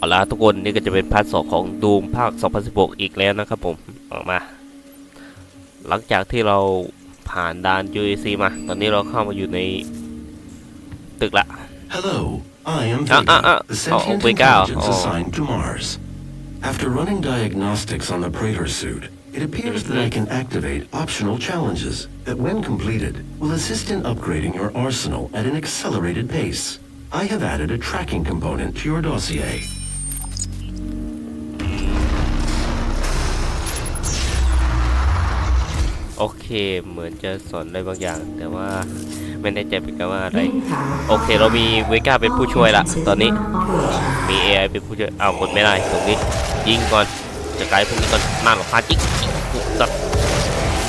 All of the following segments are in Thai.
เอาละทุกคนนี่ก็จะเป็นพาร์ทสองของดูมภาค 2016 อีกแล้วนะครับผมออกมา หลังจากที่เราผ่านด่าน UAC มา ตอนนี้เราเข้ามาอยู่ในตึกละ Hello, I am Ah, Vega, ah, ah. the Oh, sentient Vega, intelligence oh. assigned to Mars. After running diagnostics on the Praetor suit, it appears that I can activate optional challenges that, when completed, will assist in upgrading your arsenal at an accelerated pace. I have added a tracking component to your dossier. โอเค เหมือนจะสอนอะไรบางอย่าง แต่ว่าไม่แน่ใจเป็นกันว่าอะไร โอเค เรามีเวก้าเป็นผู้ช่วยละตอนนี้ มี AI เป็นผู้ช่วย อ้าวกดไม่ได้ตรงนี้ ยิงก่อน จะกลายพวกนี้ก่อนน่าหลอกพานจิ๊กจิ๊กปุ๊บสัตว์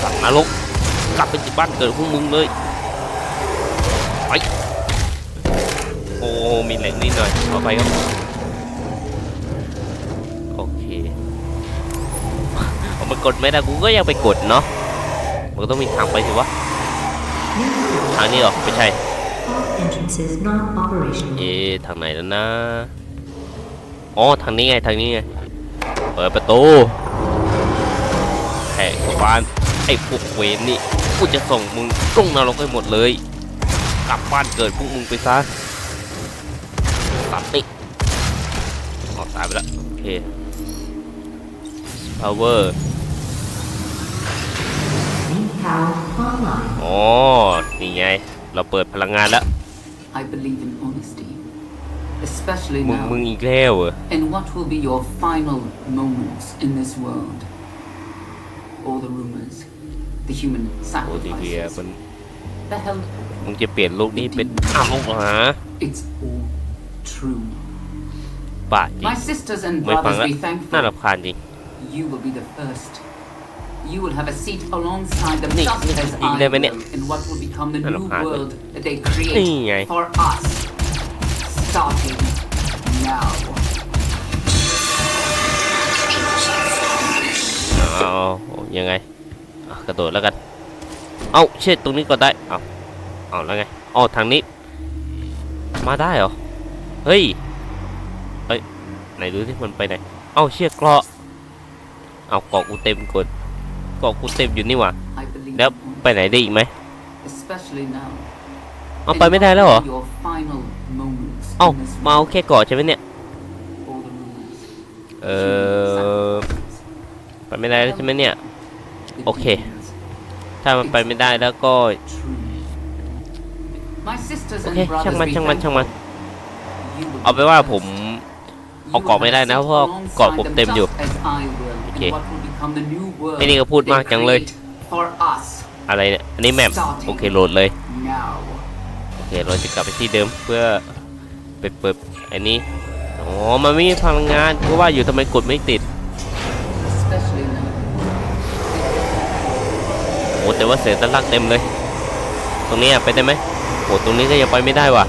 สัตว์นรกกลับไปที่บ้านเกิดพวกมึงเลยไปโอ้ มีแหล่งนิดหน่อยเอาไปครับ โอเคเอามันกดไม่ได้กูก็ยังไปกดเนาะ มันก็ต้องมีทางไปสิวะทางนี้เหรอไม่ใช่เอ๊ะทางไหนแล้วนะอ๋อทางนี้ไงทางนี้ไงเปิดประตูแหกเข้าบ้านไอ้พวกเวรนี่กูจะส่งมึงลงนรกให้หมดเลย กลับบ้านเกิดพวกมึงไปซะตัดนี่ออกตายไปแล้วโอเค power อ๋อ นี่ไง เราเปิดพลังงานแล้ว I believe in honesty, especially มึง now, มึงอีกแล้วเหรอ in what will be your final moments in this world. All the rumors, the human โอ้ดีเวีย sacrifices, มัน the hell, มึงจะเปลี่ยนลูกนี้เป็นอ้าวลูกหา it's all true. บาดจริง My sisters and ไม่ฟัง brothers แล้ว be น่า thankful. รำคาญจริง You will be the first. You will have a seat alongside them Nick, just Nick, as Nick, I Nick, will Nick. in what will become the Ano, new hard. world that they Nick. create for us. Starting now. เอายังไงอะกระโดดแล้วกัน เอาเช็ดตรงนี้ก็ได้ เอาเอาแล้วไงอ๋อทางนี้ มาได้เหรอ เฮ้ย เฮ้ย ไหนดูที่มันไปไหน เอาเชือกเกราะ เอาเกาะกูเต็มกดเกาะกูเต็มอยู่นี่หว่า แล้วไปไหนได้อีกไหมเอาไปไม่ได้แล้วเหรอ เอ้ามาเอาแค่เกาะใช่ไหมเนี่ย เออไปไม่ได้แล้วใช่ไหมเนี่ย the Okay. demons, ถ้ามันไปไม่ได้แล้วก็ โอเค ช่างมัน ช่างมัน ช่างมัน เอาไปว่าผม เอาเกาะไม่ได้นะเพราะเกาะผมเต็มอยู่ Just as I will in Okay. what will become the new world ไอ้นี่ก็พูดมาก they จังเลย create For us อะไรเนี่ย อันนี้แมปโอเคโหลดเลย now. โอเคเราจะกลับไปที่เดิมเพื่อไปเปิดอันนี้ อ๋อ มันไม่มีพลังงานก็ว่าอยู่ทำไมกดไม่ติด Especially now. โอ้แต่ว่าเสียงตะลักเต็มเลย ตรงนี้อะไปได้ไหมโอ้ตรงนี้ก็ยังไปไม่ได้ว่ะ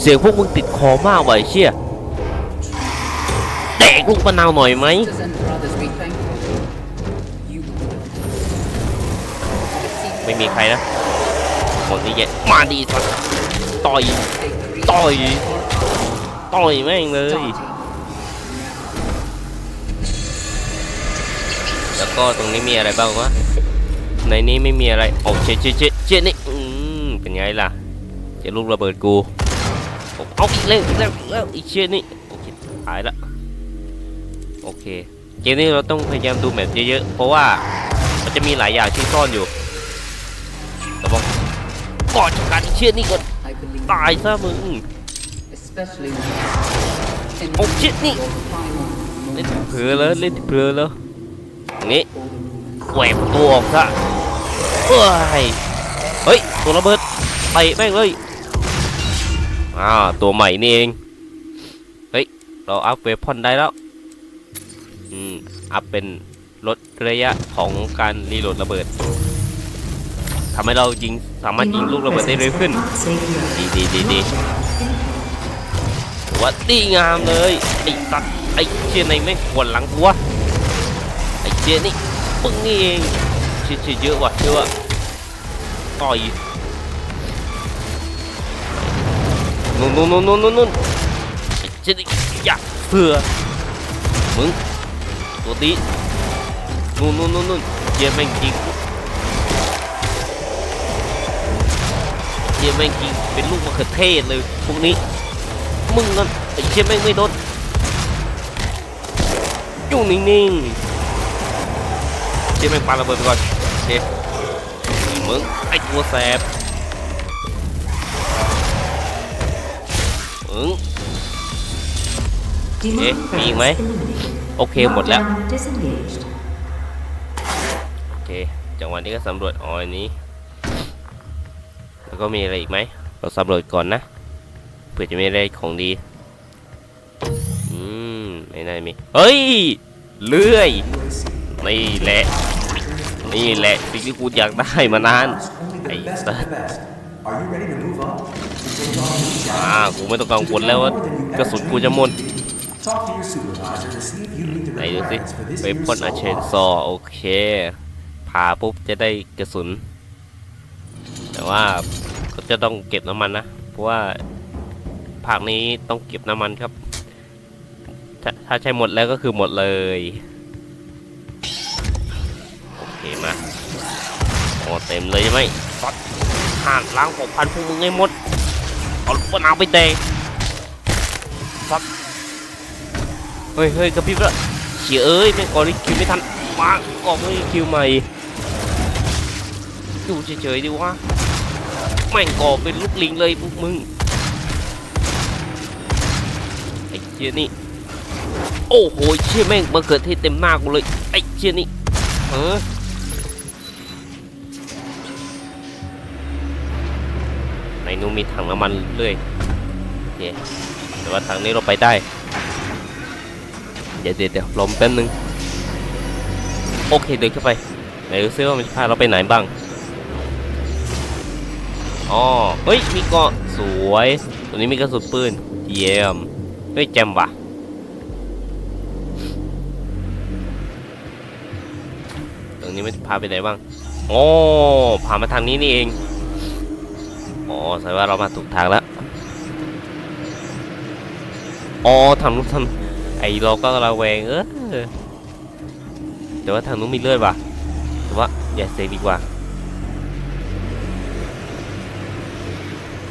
เสียงพวกมึงติดคอมากว่ะไอ้เชี่ย แดกลูกมะนาวหน่อยไหม Sisters and brothers be thankful. You will be the ไม่มีใครนะหมดนี้เย็นมาดีสัสต่อยต่อยต่อยแม่งเลย แล้วก็ตรงนี้มีอะไรบ้างวะในนี้ไม่มีอะไรโอ้เจ๊เจ๊เจ๊เจ๊นี่อืมเป็นไงล่ะเจ๊ลูกระเบิดกูโอ้เอาอีกแล้วอีกแล้วอีกแล้วอีกเชี่ยนี่โอเคหายละโอ เคเกมนี้เราต้องพยายามดูแมปเยอะๆ เพราะว่ามันจะมีหลายอย่างที่ซ่อนอยู่แต่ว่าก่อนจากการเชี่ยนี่ก็ I believe ตายซะมึง especially now. In Oh, shit, Nick. your final เล่น moments เผลอเลยเล่นเผลอเลยอย่างงี้ all the rumors แหวกประตัวออกซะเฮ้ยเฮ้ยตัวระเบิดไปแม่งเลยอ่าตัวใหม่นี่เองเฮ้ยเราอัพเวพอนได้แล้ว อัพเป็นลดระยะของการรีโหลดระเบิดทำให้เรายิงสามารถยิงลูกระเบิดได้เร็วขึ้น ดีดีดีดีว่าดีงามเลยไอ้สัตว์ไอ้เชี่ยในแม่งขวนหลังกูวไอ้เชี่ยนี่มึงนี่เองเชี่ยเชี่ยเยอะว่ะเชื่อว่าต่อยนู่นนู่นนู่นนู่นนู่นนู่นไอ้เจนี่อย่าเสือมึง ตัวตีนู่นนู่นนู่นนู่นเยี่ยแม่งจริงเยี่ยแม่งจริงเป็นลูกมะเขือเทศเลยพวกนี้มึงนั่นไอ้เชี่ยแม่งไม่โดนอยู่นิ่งๆเชี่ยแม่งปาระเบิดไปก่อนเชี่ยมึงไอ้ตัวแสบมึง Demon Eh, presence มีอีกไหม โอเคหมดแล้ว Lockdown disengaged. โอเค จังหวะนี้ก็สำรวจอ๋ออันนี้ แล้วก็มีอะไรอีกไหม เราสำรวจก่อนนะ เผื่อจะมีอะไรของดี อืมไม่น่ามี เฮ้ย เลื่อย นี่แหละ นี่แหละสิ่งที่กูอยากได้มานาน ไอ้สัส Are you ready to move up? อ่ากูไม่ต้องกังวลแล้วว่ากระสุนกูจะหมด Talk to your supervisor to see if you meet the ไหนดูสิ requirements for this ไป year's พ่นอาเชน solar ซอโอเคผ่าปุ๊บจะได้กระสุน แต่ว่าก็จะต้องเก็บน้ำมันนะ เพราะว่าภาคนี้ต้องเก็บน้ำมันครับถ้าถ้าใช้หมดแล้วก็คือหมดเลย โอเคมาโอ้เต็มเลยใช่ไหมฟัดห่านล้างหกพันพวกมึงให้หมดเอาลูกมะนาวไปเตะฟัด เฮ้ยเฮ้ยกระพริบแล้วเฉียเอ้ยแม่งกอริคิวไม่ทันมาออกเลยคิวใหม่ดูเฉยๆดิวะแม่งก่อเป็นลูกลิงเลยพวกมึงไอ้เชี่ยนี่โอ้โหเชี่ยแม่งมาเกิดที่เต็มหน้ากูเลยไอ้เชี่ยนี่เออในนู้นมีถังน้ำมันเรื่อยโอเคแต่ว่าทางนี้เราไปได้ เดี๋ยวเดี๋ยวเดี๋ยวลมแป๊บนึง โอเคเดินเข้าไปไหนดูซิว่ามันจะพาเราไปไหนบ้างอ๋อเฮ้ย มีเกาะสวย ตัวนี้มีกระสุนปืน เยี่ยม เฮ้ยแจมว่ะตรงนี้มันพาไปไหนบ้างอ๋อพามาทางนี้นี่เองอ๋อแสดงว่าเรามาถูกทางแล้วอ๋อทำรูปทำ อ้เราก็ระแวงเออแต่ว่าทางนู้นมีเลือดว่ะแต่ว่าอย่าเซฟดีกว่า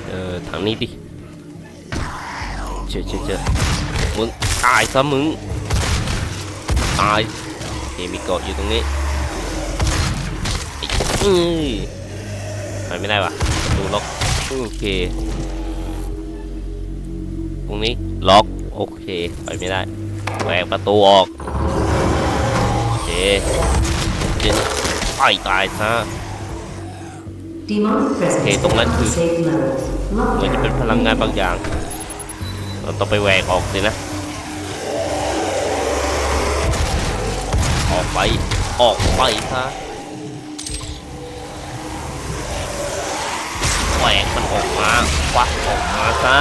เออทางนี้ดิเจอเจอเจอมึงตายซะมึงตายโอเคมีเกาะอยู่ตรงนี้ไอ้เอ้ยไปไม่ได้ว่ะประตูล็อกโอเคตรงนี้ล็อก โอเคไปไม่ได้แหวกประตูออก โอเคเจนไปตายซะ Demonic presence Okay, tong lan above คือ safe levels. เหมือนจะเป็น Lockdown พลังงานบางอย่าง เราต้องไปแหวกออกสินะ ออกไป ออกไปซะแหวกมันออกมาควักออกมาซะ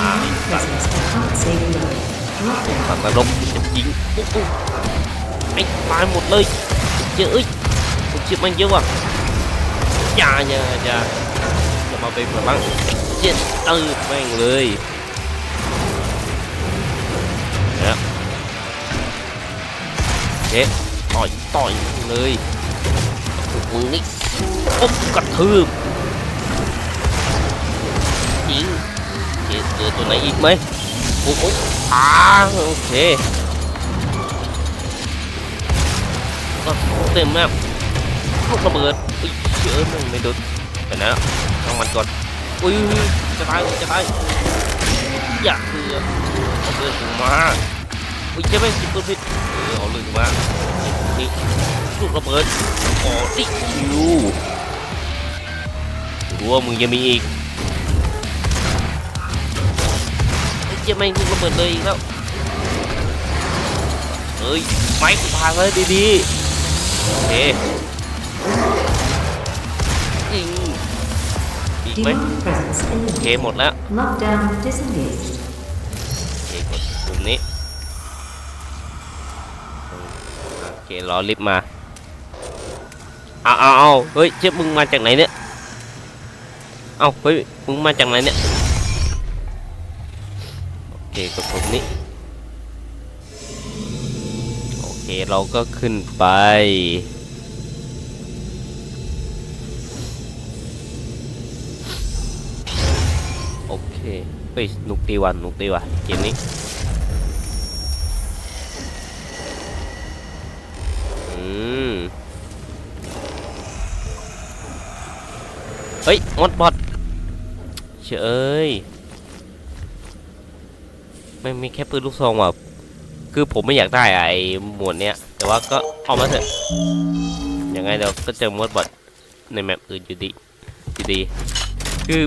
อ่า Demonic presence above safe levels. ฝั่ง Lockdown. นรกจะยิงปุ๊บปุ๊บไอ้ตายหมดเลยเยอะเอ้ยมันชิบมันเยอะว่ะอย่าอย่าอย่าอย่ามาเป็นพลังไอ้เจ็ดตืดแม่งเลยเนี่ยเจ๊ต่อยต่อยเลยมึงนี่ปุ๊บกระทืบ ตัวไหนอีกไหมโอ้โหอ่าโอเคก็เต็มแล้วลูกระเบิดอุ้ยเชื่อมึงไม่โดนไปนะต้องมันก่อนอุ้ยจะตายจะตายอยาเสือเอาเสือถึงมาอุ้ยจะไม่จิบปืนผิดเออเอาเลยถึงมานี่ลูกระเบิดอ๋อดิคิวรู้ว่ามึงยังมีอีก เจ๊แม่งลูกระเบิดเลยอีกแล้วเฮ้ยไม้กูพาเลยดีๆโอเคยิงอีกไหม Demonic presence โอเค eliminated. หมดแล้ว Lockdown disengaged. โอเคกดปุ่มนี้โอเครอลิฟต์มาเอาเอาเอาเฮ้ยเจ๊มึงมาจากไหนเนี่ยเอ้าเฮ้ยมึงมาจากไหนเนี่ย เคกดปุ่มนี้ โอเคเราก็ขึ้นไป โอเคเฮ้ยนุกตีวันนุกตีว่ะเกมนี้อืมเฮ้ยมดบอดเฉย ไม่มีแค่ปืนลูกซองว่ะคือผมไม่อยากได้อะไอ้หมวดเนี้ย แต่ว่าก็เอามาเถอะยังไงเราก็เจอมดบอดในแมปอื่นอยู่ดีอยู่ดี คือ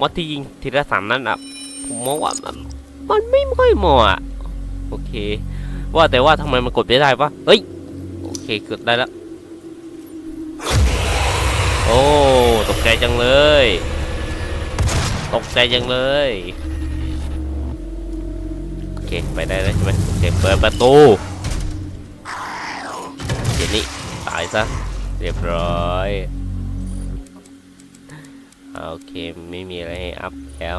มดที่ยิงทีละสามนั้นอะผมมองว่ามันมันไม่ค่อยเหมาะอะโอเค ว่าแต่ว่าทำไมมันกดไม่ได้วะเฮ้ยโอเคกดได้แล้วโอ้ตกใจจังเลย ตกใจจังเลย เคไปได้แล้วใช่ไหมโอเคเปิดประตูเดี๋ยวนี้ตายซะเรียบร้อยอ่าโอเคไม่มีอะไรให้อัพแล้ว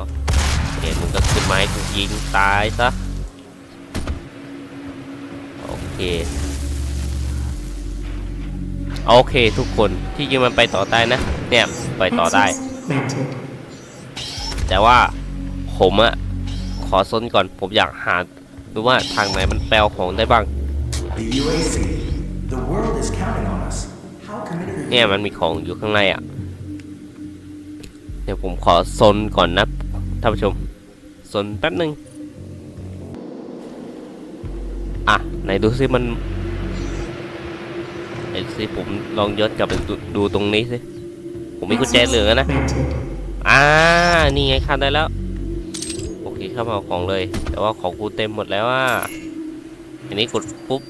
โอเคมึงก็ขึ้นมาให้กูยิงตายซะโอเคโอเคทุกคนที่จริงมันไปต่อได้นะเนี่ยไปต่อได้ Access granted. แต่ว่าผมอะ ขอซนก่อนผมอยากหาดูว่าทางไหนมันแปลของได้บ้าง The UAC. The world is counting on us. How committed are you? เนี่ยมันมีของอยู่ข้างในอะเดี๋ยวผมขอซนก่อนนะท่านผู้ชมซนแป๊บหนึ่งอะไหนดูซิมันไหนดูซิผมลองย้อนกลับไปดูดูตรงนี้สิผมมีกุญแจเหลืองอะนะ Granted. อ่า นี่ไงข้ามได้แล้วโอ เข้ามาเอาของเลย แต่ว่าของกูเต็มหมดแล้วอะอันนี้กดปุ๊บ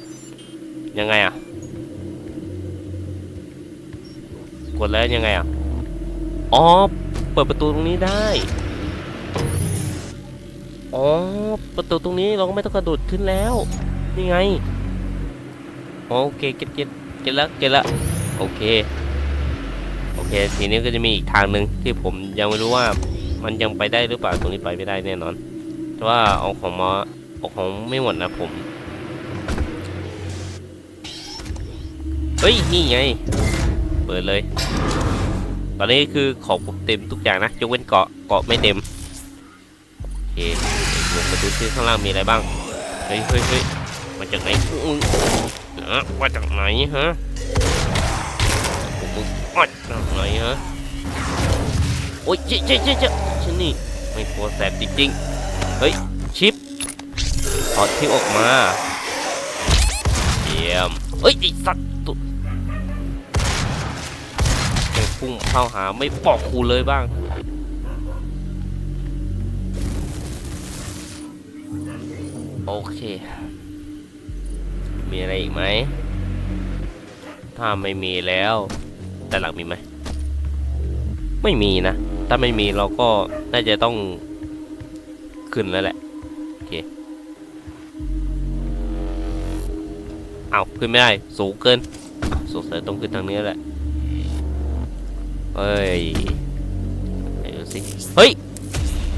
ยังไงอะ กดแล้วยังไงอะ อ๋อ เปิดประตูตรงนี้ได้ อ๋อ ประตูตรงนี้เราก็ไม่ต้องกระโดดขึ้นแล้ว นี่ไงอ๋อโอเค เก็ตเก็ตเก็ตแล้วเก็ตล้วโอเค โอเค ทีนี้ก็จะมีอีกทางหนึ่งที่ผมยังไม่รู้ว่ามันยังไปได้หรือเปล่า ตรงนี้ไปไม่ได้แน่นอน แต่ว่าเอาของมาเอาของไม่หมดนะผม เฮ้ย นี่ไง เปิดเลย ตอนนี้คือของผมเต็มทุกอย่างนะยกเว้นเกาะเกาะไม่เต็ม โอเคลงมาดูซิข้างล่างมีอะไรบ้าง เฮ้ยเฮ้ยเฮ้ยมาจากไหนมึงนะมาจากไหนฮะมึงมาจากไหนฮะ โอ้ยเจ๊เจ๊เจ๊เจ๊ฉันนี่ไม่กลัวแสบจริงๆ เฮ้ย ชิปถอดที่ออกมาเยี่ยมเฮ้ยไอสัตว์ตัวแม่งพุ่งเข้าหาไม่บอกกูเลยบ้างโอเค มีอะไรอีกไหม ถ้าไม่มีแล้ว แต่หลังมีไหม ไม่มีนะ ถ้าไม่มีเราก็น่าจะต้อง ขึ้นแล้วแหละ โอเค เอาขึ้นไม่ได้ สูงเกินสงสัยต้องขึ้นทางนี้แหละ เฮ้ยไหนดูสิ เฮ้ย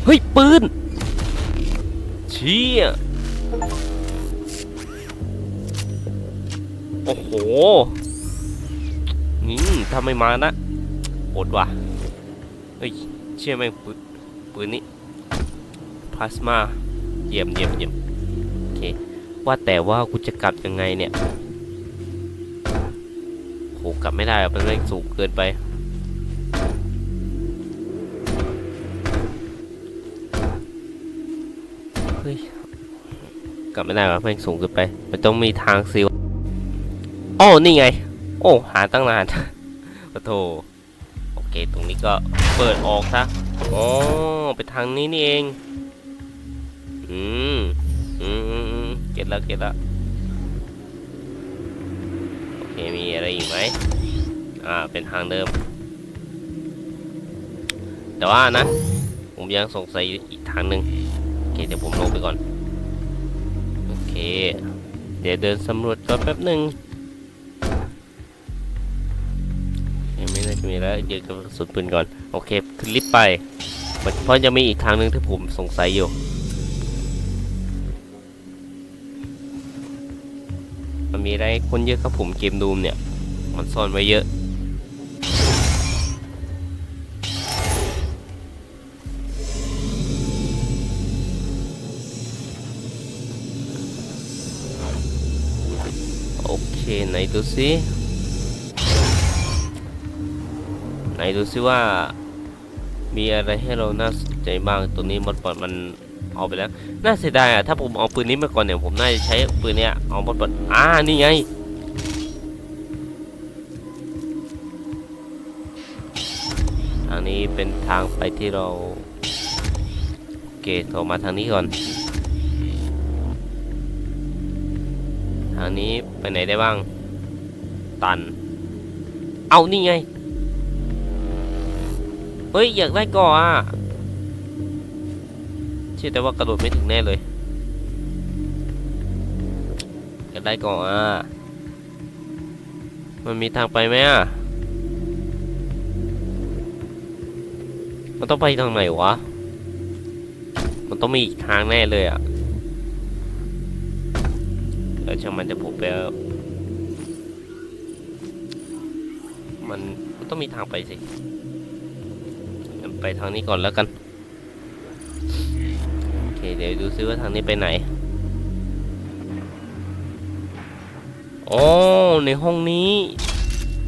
เฮ้ย ปืน เชี่ย โอ้โห นี่ถ้าไม่มานะอดว่ะ เฮ้ย เชื่อไหมงปืนปืนนี้ ลาสมาเยี่ยมเยี่ยมเยี่ยมโอเคว่าแต่ว่ากูจะกลับยังไงเนี่ยโหกลับไม่ได้อะมันแม่งสูงเกินไปเฮ้ยกลับไม่ได้วะแม่งสูงเกินไป มันต้องมีทางซิลอ๋อนี่ไง โอ้หาตั้งนานปะโถโอเค ตรงนี้ก็เปิดออกซะอ๋อไปทางนี้นี่เอง อืมอืมอืมเก็ตแล้วเก็ตแล้วโอเคมีอะไรอีกไหมอ่าเป็นทางเดิม แต่ว่านะ ผมยังสงสัยอีกทางหนึ่งโอเคเดี๋ยวผมลงไปก่อน โอเค เดี๋ยวเดินสำรวจก่อนแป๊บหนึ่งยังไม่น่าจะมีอะไรแล้วเดี๋ยวกระสุนปืนก่อน โอเค ขึ้นลิฟต์ไปเพราะยังมีอีกทางหนึ่งที่ผมสงสัยอยู่ มีอะไรคนเยอะครับผมเกมดูมเนี่ย มันซ่อนไว้เยอะ โอเค ไหนดูซิไหนดูซิว่ามีอะไรให้เราน่าสนใจบ้างตัวนี้มดบอดมัน เอาไปแล้ว น่าเสียดายอะ ถ้าผมเอาปืนนี้มาก่อนเนี่ย ผมน่าจะใช้ปืนเนี้ย เอามดบอดอ่า นี่ไง ทางนี้เป็นทางไปที่เราโอเคโทรมาทางนี้ก่อน ทางนี้ไปไหนได้บ้าง ตัน เอานี่ไง เฮ้ย อยากได้ก่ออะ ชื่อแต่ว่ากระโดดไม่ถึงแน่เลยอยากได้ก่อนอะมันมีทางไปไหมอะมันต้องไปทางไหนวะ มันต้องมีอีกทางแน่เลยอะเออช่างมันจะผมไปเอามันมันต้องมีทางไปสิ ไปทางนี้ก่อนแล้วกัน ดี๋ยวดูซิว่าทางนี้ไปไหนอ๋อในห้องนี้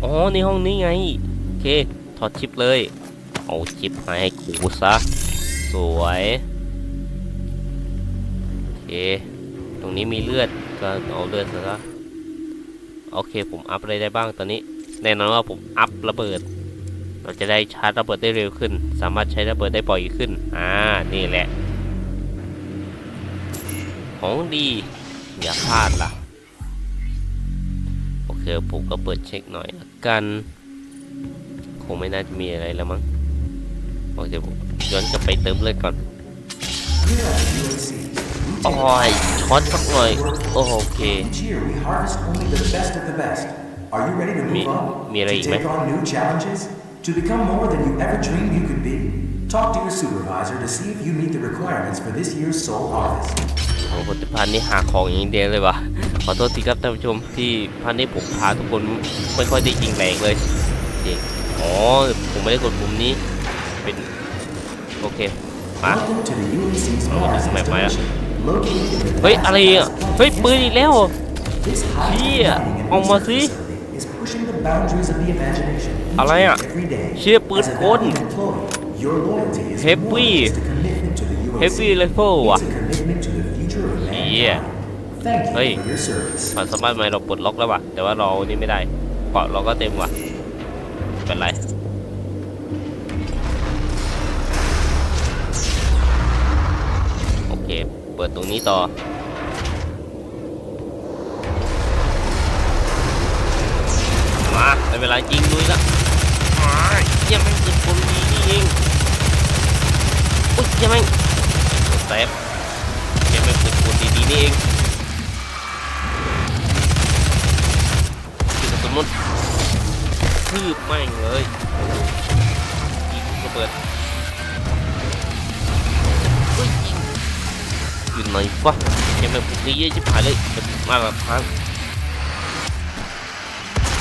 อ๋อในห้องนี้ไง โอเค ถอดชิปเลย เอาชิปมาให้กูซะ สวย โอเค ตรงนี้มีเลือด ก็เอาเลือดซะ โอเค ผมอัพอะไรได้บ้างตอนนี้ แน่นอนว่าผมอัพระเบิด เราจะได้ชาร์จระเบิดได้เร็วขึ้น สามารถใช้ระเบิดได้บ่อยขึ้น อ่า นี่แหละ ของดี อย่าพลาดล่ะ โอเค ผมก็เปิดเช็คหน่อยละกัน คงไม่น่าจะมีอะไรแล้วมั้งโอเคผมย้อนกลับไปเติมเลือดก่อน Here at the UAC, we โอ้ take ยช็อตสักหน่อย โอ้โอเค Each year, we harvest only the best of the best. Are you ready to move Mi- on? mira, to y take me- on new challenges? To become more than you ever dreamed you could be? Talk to your supervisor to see if you meet the requirements for this year's soul harvest. พันนี้หาของอย่างเดียวเลยวะขอโทษทีครับท่านผู้ชมที่พันนี้ผมพาทุกคนไม่ค่อยได้ยิงแรงเลยเด็กอ๋อผมไม่ได้กดปุ่มนี้เป็นโอเคมาเราสมัยใหม่อะเฮ้ยอะไรอะเฮ้ยปืนอีกแล้วพี่อะออกมาสิอะไรอะเชื่อปืนกลเฮฟวี่เฮฟวี่ไรเฟิลว่ะ It's a commitment to the future of Yeah. mankind. Thank you Hey. for your service. ความสามารถใหม่เราปลดล็อกแล้วว่ะ แต่ว่าเราอันนี่ไม่ได้เกาะเราก็เต็มว่ะไม่เป็นไรโอเค เปิดตรงนี้ต่อมาได้เวลายิงลุยละอ้ายเยี่ยมแม่งยิงคนดีนี่เองอุ้ยเยี่ยมแม่งแซฟ ดีๆนี่เองยิงกระสุนมันทืบแม่งเลยยิงระเบิดเฮ้ยยิงอยู่ไหนวะยี่ยมแม่งพวกนี้เยอะชิบหายเลยจะมาหลักฐาน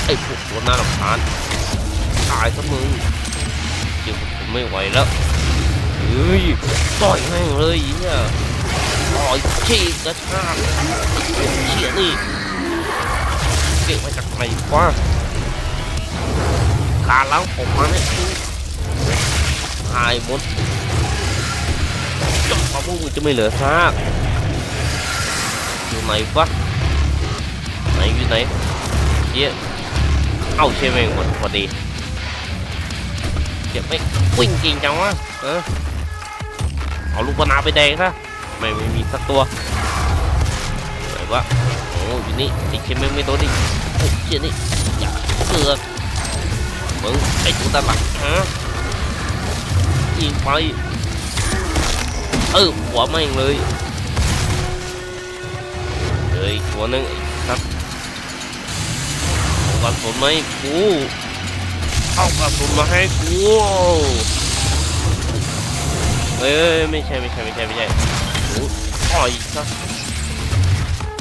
ไอ้พวกตัวหน้ารำคาญตายซะมึงเดี๋ยวผมไม่ไหวแล้วเฮ้ยต่อยแม่งเลยเนี่ย ต่อยฉีกกระชากเชี่ยนี่เก็บมาจากไหนวะการล้างผมมาเนี่ยตายหมดจบมาพวกมึงจะไม่เหลือซากอยู่ไหนวะไหนอยู่ไหนเชี่ยเอ้าใช่ไหมหมดพอดีเก็บไม่วิ่งจริงจังวะเออเอาลูกปนาไปแดงซะ ไม่ไม่มีสักตัวไหนวะโอ้อยู่นี่ไอ้เชมไม่ไม่โดนดิโอ้เชี่ยนี่อย่าเสือกมึงไอ้ตัวตาหลังฮะยิงไปเออหัวแม่งเลยเฮ้ยตัวนึงไอ้สัตว์เอากันผมไหมกูเอากระสุนมาให้กูเอ้ยไม่ใช่ไม่ใช่ไม่ใช่ไม่ใช่ อ่อยซะ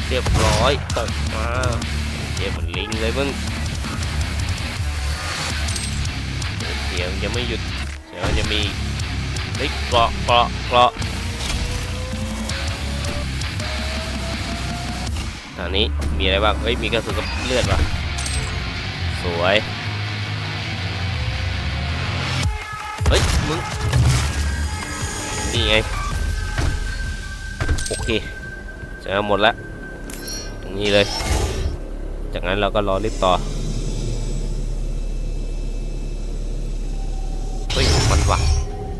เรียบร้อยตกมาเจ็บเหมือนลิงเลยมึงเสียงยังไม่หยุดเสียงจะมีเฮ้ยเกาะเกาะเกาะทางนี้มีอะไรบ้างเฮ้ยมีกระสุนกับเลือดวะสวยเฮ้ยมึงนี่ไง โอเคจะหมดแล้วตรงนี้เลย จากนั้นเราก็รอรีบต่อเฮ้ยมันว่ะ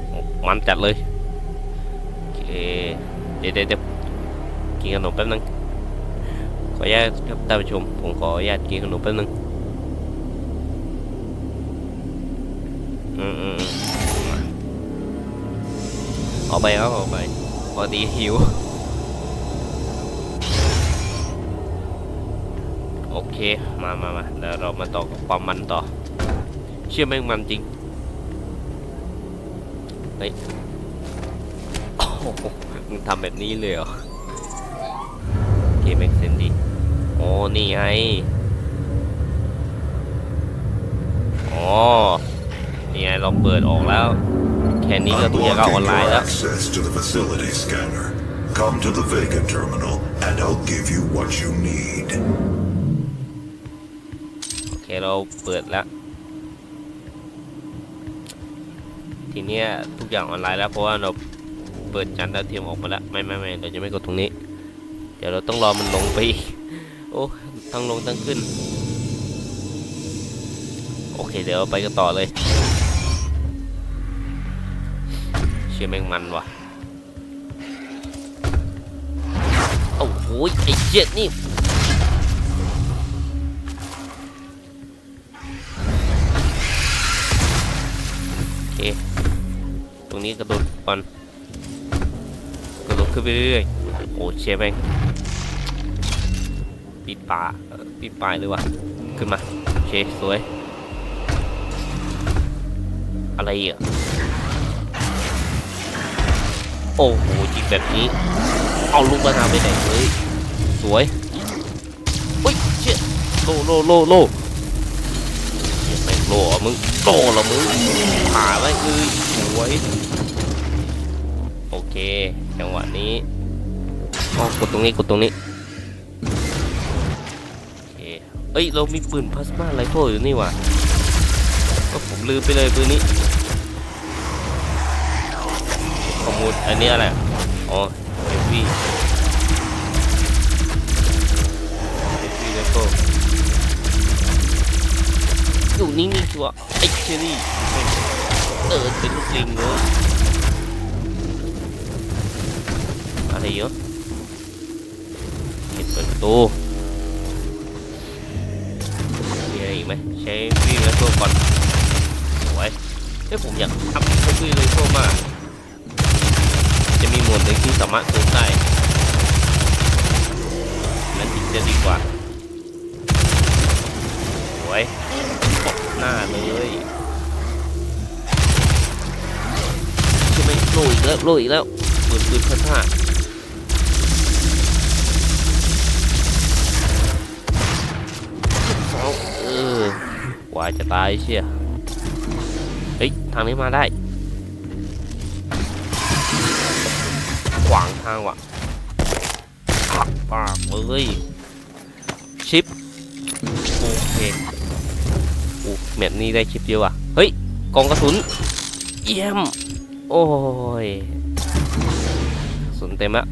โอ้มันจัดเลยโอเคเดี๋ยวเดี๋ยวกินขนมแป๊บนึงขออนุญาตครับท่านผู้ชมผมขออนุญาตกินขนมแป๊บนึงอืมอืมอืมมาเอาไปเอาเอาไปพอดีหิว เค มามามาแล้วเรามาต่อกับความมันต่อ เชื่อแม่งมันจริงเฮ้ยโอ้โหมึงทำแบบนี้เลยเหรอโอเคแม็กเซนดีโอ้นี่ไงอ๋อนี่ไงเราเปิดออกแล้ว แค่นี้ก็ทุกอย่างก็ออนไลน์แล้ว access to the facility scanner. Come to the Vega terminal, and I'll give you what you need. โอเคเราเปิดแล้ว ทีเนี้ยทุกอย่างออนไลน์แล้วเพราะว่าเราเปิดจันทร์ดาวเทียมออกมาแล้วไม่ไม่ไม่เราจะไม่กดตรงนี้ เดี๋ยวเราต้องรอมันลงไปอีกโอ้ทั้งลงทั้งขึ้น โอเคเดี๋ยวเราไปกันต่อเลยเชื่อแม่งมันว่ะโอ้โหไอ้เจ็ดนี่ รงนี้กระโดดก่อนกระโดดขึ้นไปเรื่อยๆโอ้เชฟแม่งปิดป่าปิดป่ายเลยวะขึ้นมาโอเคสวย อะไรอะโอ้โหจิงแบบนี้ เอาลูกกระทาไปไหนเลยสวยเฮ้ยเชี่ยโลโลโลโล โลเหรอมึงโลเหรอมึงผ่าไว้คือสวยโอเค จังหวะนี้อ๋อกดตรงนี้กดตรงนี้โอเคเอ้ยเรามีปืนพลาสมาไรเฟิลอยู่นี่ว่ะก็ผมลืมไปเลยปืนนี้ข้อมูลอันนี้อะไรอ๋อเอฟวีเอฟวีไรเฟิล อยู่นี่นี่ชัวไอ้เชอรี่เดินเป็นลูกลิงเลยอะไรเยอะเก็บเปิดประตูมีอะไรอีกไหมใช้วิ่งแล้วตัวก่อนสวยเฮ้ยผมอยากทำใช้วิ่งเลยตัวมาก จะมีหมดหนึ่งที่สามารถซูมได้นั่นถึงจะดีกว่าสวย หน้าเลยใช่ไหมโลอีกแล้วโลอีกแล้วปืนปืนพันห้าสองเออว่าจะตายเชี่ยเฮ้ยทางนี้มาได้ ขวางทางว่ะปักปากเลย แมปนี้ได้ชิปเยอะว่ะ เฮ้ย กองกระสุน เยี่ยม โอ้ยสนเต็มละ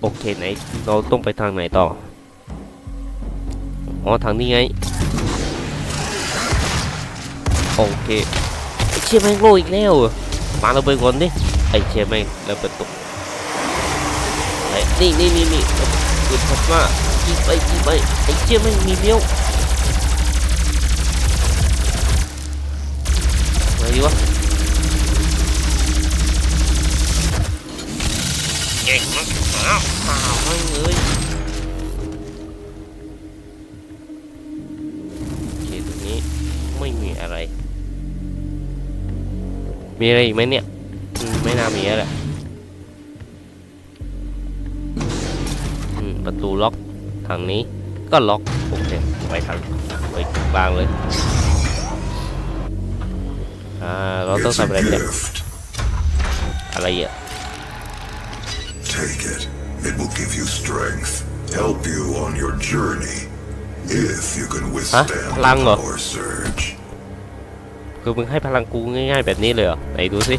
โอเคไหน เราต้องไปทางไหนต่อ อ๋อ ทางนี้ไง โอเคไอเชี่ยแม่งโลอีกแล้ว มาเราไปก่อนดิ ไอเชี่ยแม่งแล้วเปิดตกไอ้นี่นี่นี่นี่ปืนพัดมายิงไปยิงไปไอเชี่ยแม่งมีเลี้ยว นี้วะเก่งมากอ้าวอ้าเลยงนี้ไม่มีอะไร มีอะไรอีกไหมเนี่ยไม่น่ามีแล้วแหละประตูล็อกทางนี้ก็ล็อกโอเคไปทางไปบางเลย อ่าเราต้อง It's ทำอะไร a เนี่ย gift. อะไรอะ Take it. It will give you strength, help you on your journey, if you can withstand the Lang à? power surge. คือมึงให้พลังกูง่ายๆแบบนี้เลยเหรอไหนดูสิ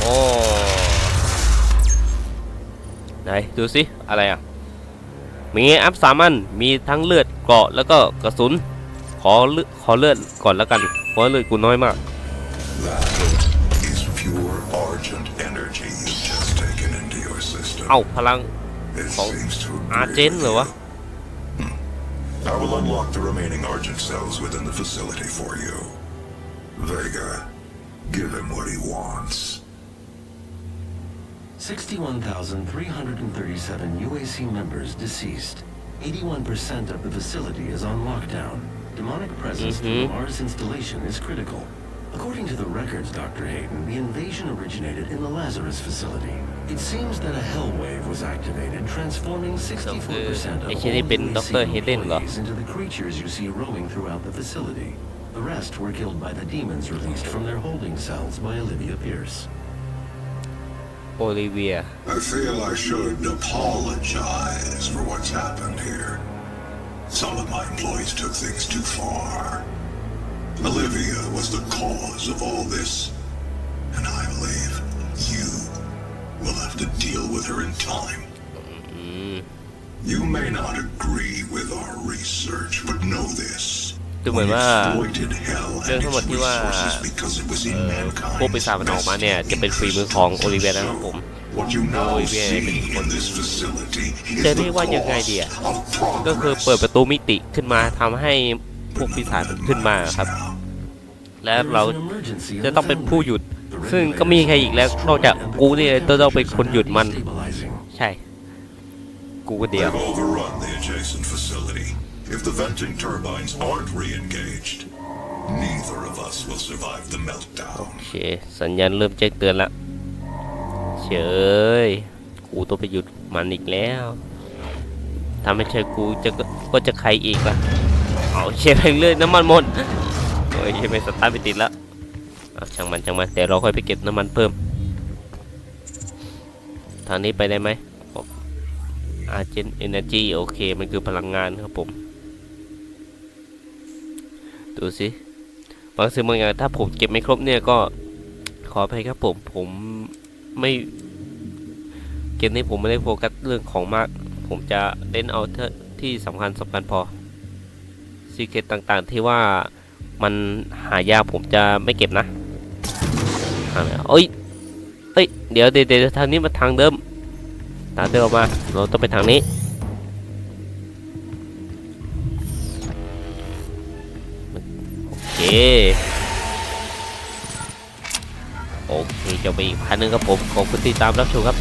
โอ้ไหนดูสิอะไรอะ มีอัพสามัญมีทั้งเลือดเกราะแล้วก็กระสุน ขอเลือดขอเลือดก่อนแล้วกันเพราะเลือดกูน้อยมาก เอาพลังของอาเจนเหรอวะ I will unlock the remaining Argent cells within the facility for you. Vega, give him what he wants. 61,337 UAC members deceased. 81% of the facility is on lockdown. Demonic presence mm -hmm. Mars installation is critical. According to the records, Dr. Hayden, the invasion originated in the Lazarus facility. It seems that a hell wave was activated, transforming 64% of the UAC employees into the creatures you see roaming throughout the facility. The rest were killed by the demons released from their holding cells by Olivia Pierce. Olivia. I feel I should apologize for what's happened here. Some of my employees took things too far. Olivia was the cause of all this, and I believe you will have to deal with her in time. Mm-hmm. You may not agree with our research, but know this. ดูเหมือน We ว่า exploited hell เรื่อง and ทั้งหมด its ที่ว่า resources because it was in เอ่อ mankind's พวกปีศาจมันออกมาเนี่ย best จะเป็นฝีมือของโอลิเวีย interest. นะครับผม What you now Olivia see เป็นคน in this facility is จะ the เรียกว่ายังไงดีอะ cause of ก็คือ progress. เปิดประตูมิติขึ้นมาทำให้พวกปีศาจขึ้นมาครับ และ There is เรา an emergency in จะ the ต้องเป็นผู้ห foundry. ยุด The ซึ่งก็ไมมีใครอีกแล้วนอกจากกูนี่จะต้องเป็นคนหยุดมัน Destabilizing. ใช่ กูก็เดียว If the venting turbines aren't re-engaged, neither of us will survive the meltdown. โอเค สัญญาณเริ่มแจ้งเตือนละเฉยกูต้องไปหยุดมันอีกแล้วถ้าไม่ใช่กูจะก็จะใครอีกล่ะเอาเชฟแห่งเลื่อดน้ำมันหมดโอ้ยยังไม่สตาร์ทไม่ติดละเอาช่างมันช่างมันเดี๋ยวเราค่อยไปเก็บน้ำมันเพิ่ม ทางนี้ไปได้ไหมอาเจนเอเนจีโอเค มันคือพลังงานครับผม ดูสิบางสิ่งบางอย่างถ้าผมเก็บไม่ครบเนี่ยก็ขออภัยครับผมผมไม่เกมนี้ผมไม่ได้โฟกัสเรื่องของมาก ผมจะเล่นเอาเท่าที่สำคัญสำคัญพอซีเกตต่างๆ ที่ว่ามันหายากผมจะไม่เก็บนะหาไม่เอ้ยเอ้ยเดี๋ยวเดี๋ยวเดี๋ยวทางนี้มาทางเดิมทางเดิมออกมาเราต้องไปทางนี้ โอเคจะไปอีกพันหนึ่งครับผมขอบคุณที่ตามรับชมครับ